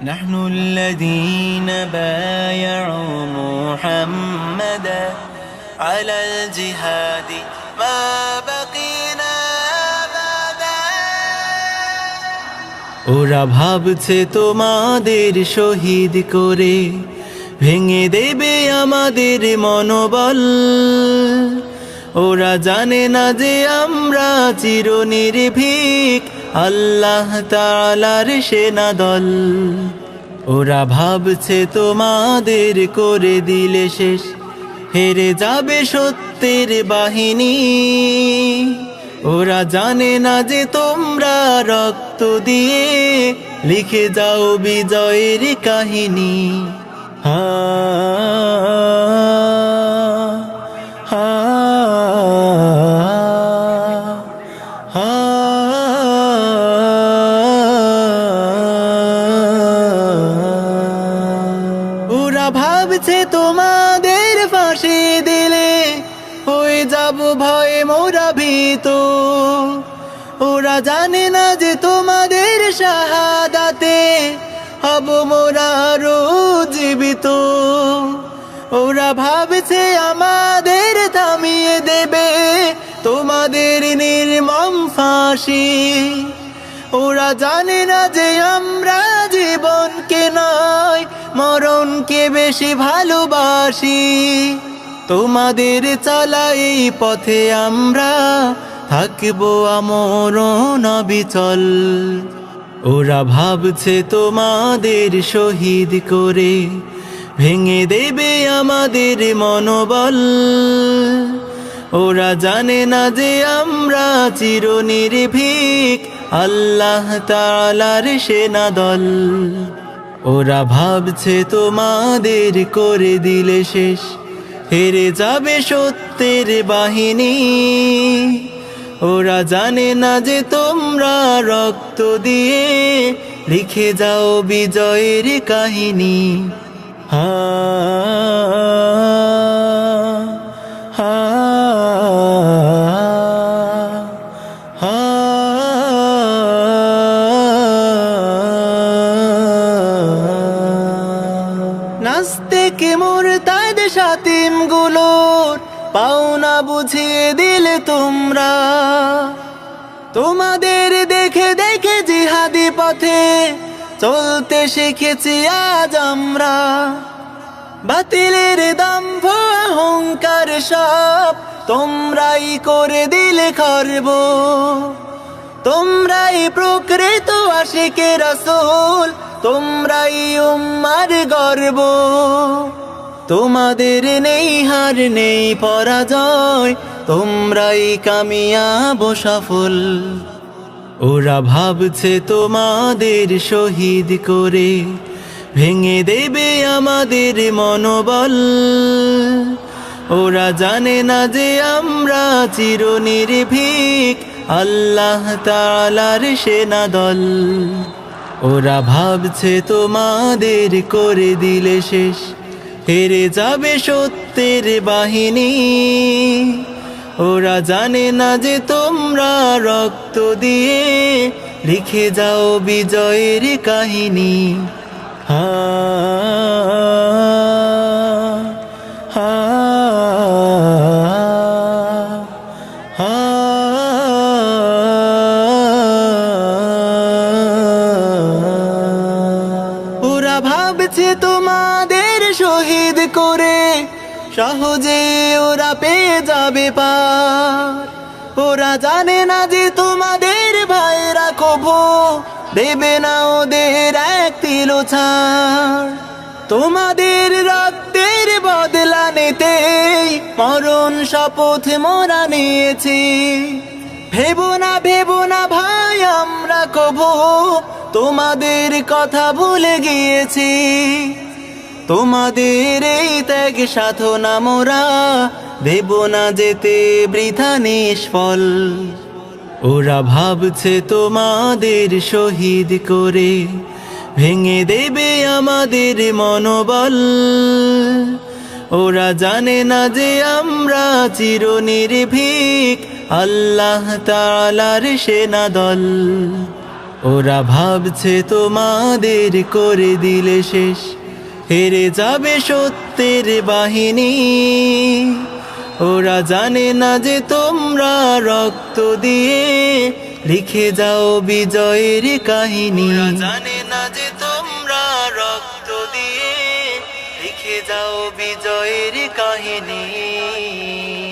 نحن الذين بايعوا محمدا على الجهاد ما بقينا أبدا ওরা ভাবছে তোমাদের শহীদ করে ভেঙে দেবে আমাদের মনোবল ওরা জানে না যে আমরা চিরনির্ভীক আল্লাহ তালার সেনা দল ওরা ভাবছে তোমাদের করে দিলে শেষ। হেরে যাবে সত্যের বাহিনী। ওরা জানে না যে তোমরা রক্ত দিয়ে লিখে যাও বিজয়ের কাহিনী। হা ভাবছে তোমাদের ফাঁসি দিলে, হয়ে যাব ভয়ে মোরা ভীত। ওরা জানে না যে তোমাদের শাহাদাতে হব মোরা আরও জীবিত। ওরা ভাবছে আমাদের থামিয়ে দেবে তোমাদের নির্মম ফাঁসি। ওরা জানে না যে আমরা জীবনকে নয়, মরণকে বেশি ভালোবাসি। তোমাদের চলা এই পথে আমরা থাকব আমর নবিচল ওরা ভাবছে তোমাদের শহীদ করে ভেঙে দেবে আমাদের মনোবল। ওরা জানে না যে আমরা চিরনির্ভীক আল্লাহ তালার সেনা দল। ওরা ভাবছে তোমাদের করে দিলে শেষ। হেরে যাবে সত্যের বাহিনী। ওরা জানে না যে তোমরা রক্ত দিয়ে লিখে যাও বিজয়ের কাহিনী। হা হা। নাস্তিক মুরতাদ সাতিমগুলোর? পাওনা বুঝিয়ে দিলে তোমরা। তোমাদের দেখে দেখে জিহাদি পথে চলতে শিখেছি আজ আমরা। বাতিলের দম্ভ, অহংকার সব তোমরাই করে দিলে খর্ব। তোমরাই প্রকৃত আশিকে রসুল। তোমরাই উম্মার গর্ব। তোমাদের নেই হার, নেই পরাজয়। তোমরাই কামিয়াব সফল। ওরা ভাবছে তোমাদের শহীদ করে। ভেঙে দেবে আমাদের মনোবল। ওরা জানে না যে আমরা চিরনির্ভীক। আল্লাহ তালার সেনা দল। ওরা ভাবছে তোমাদের করে দিলে শেষ। হেরে যাবে সত্যের বাহিনী। ওরা জানে না যে তোমরা রক্ত দিয়ে লিখে যাও বিজয়ের কাহিনী। হা হা ভাবছে তোমাদের শহীদ করে, সহজে ওরা পেয়ে যাবে পার। ওরা জানে না যে তোমাদের ভাইরা কভো দেবে না ওদের এক তিল তোমাদের রক্তের বদলা নিতে মরণ শপথ মোরা নিয়েছি। ভেবো না ভেবো না ভাই, আমরা কবু তোমাদের কথা ভুলে গিয়েছি। তোমাদের এই ত্যাগ সাধনা মোরা দেব না যেতে বৃথা নিষ্ফল। ওরা ভাবছে তোমাদের শহীদ করে ভেঙে দেবে আমাদের মনোবল। ওরা জানে না যে আমরা চিরনির্ভীক, আল্লাহ তালার সেনা দল। ওরা ভাবছে তোমাদের করে দিলে শেষ। হেরে যাবে সত্যের বাহিনী। ওরা জানে না যে তোমরা রক্ত দিয়ে লিখে যাও বিজয়ের কাহিনী। জানে না যে তোমরা রক্ত দিয়ে লিখে যাও বিজয়ের কাহিনী।